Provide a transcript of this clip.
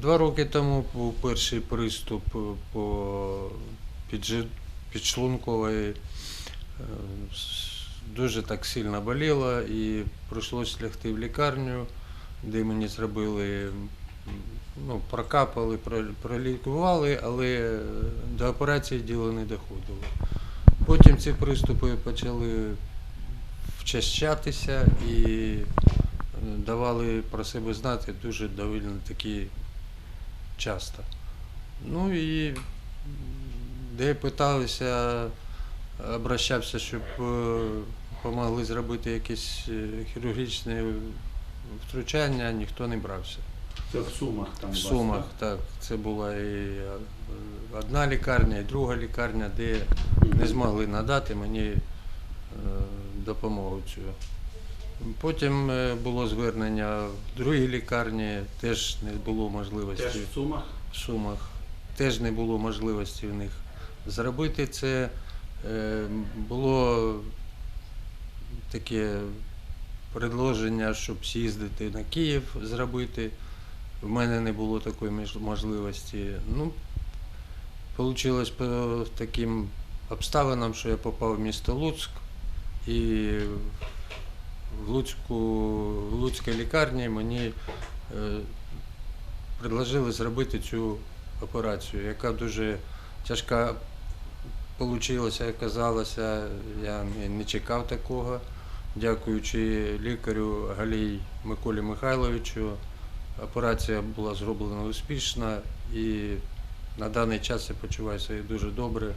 Два роки тому був перший приступ е, по підшлункової. Е, Дуже так сильно боліло і прийшлося лягти в лікарню, де мені зробили, ну, прокапали, пролікували, але до операції діло не доходило. Потім ці приступи почали вчащатися і е, давали про себе знати дуже доволі таки часто. Ну і де питалися, обращався, щоб е, допомогли зробити якесь е, хірургічне втручання, ніхто не брався. Це в Сумах там. В вас, Сумах, так. Це була і е, одна лікарня, і друга лікарня, де не змогли надати мені е, допомогу цю. Потім е, було звернення в другій лікарні, теж не було можливості Теж в Сумах. в Сумах, теж не було можливості в них зробити це. Е, Було таке предложення, щоб з'їздити на Київ зробити. В мене не було такої можливості. Ну, Получилось по таким обставинам, що я попав в місто Луцьк і в Луцьку, в Луцькій лікарні мені е, предложили зробити цю операцію, яка дуже тяжка получилася, оказалася. Я не, чекав такого. Дякуючи лікарю Галій Миколі Михайловичу, операція була зроблена успішно і на даний час я почуваю себе дуже добре.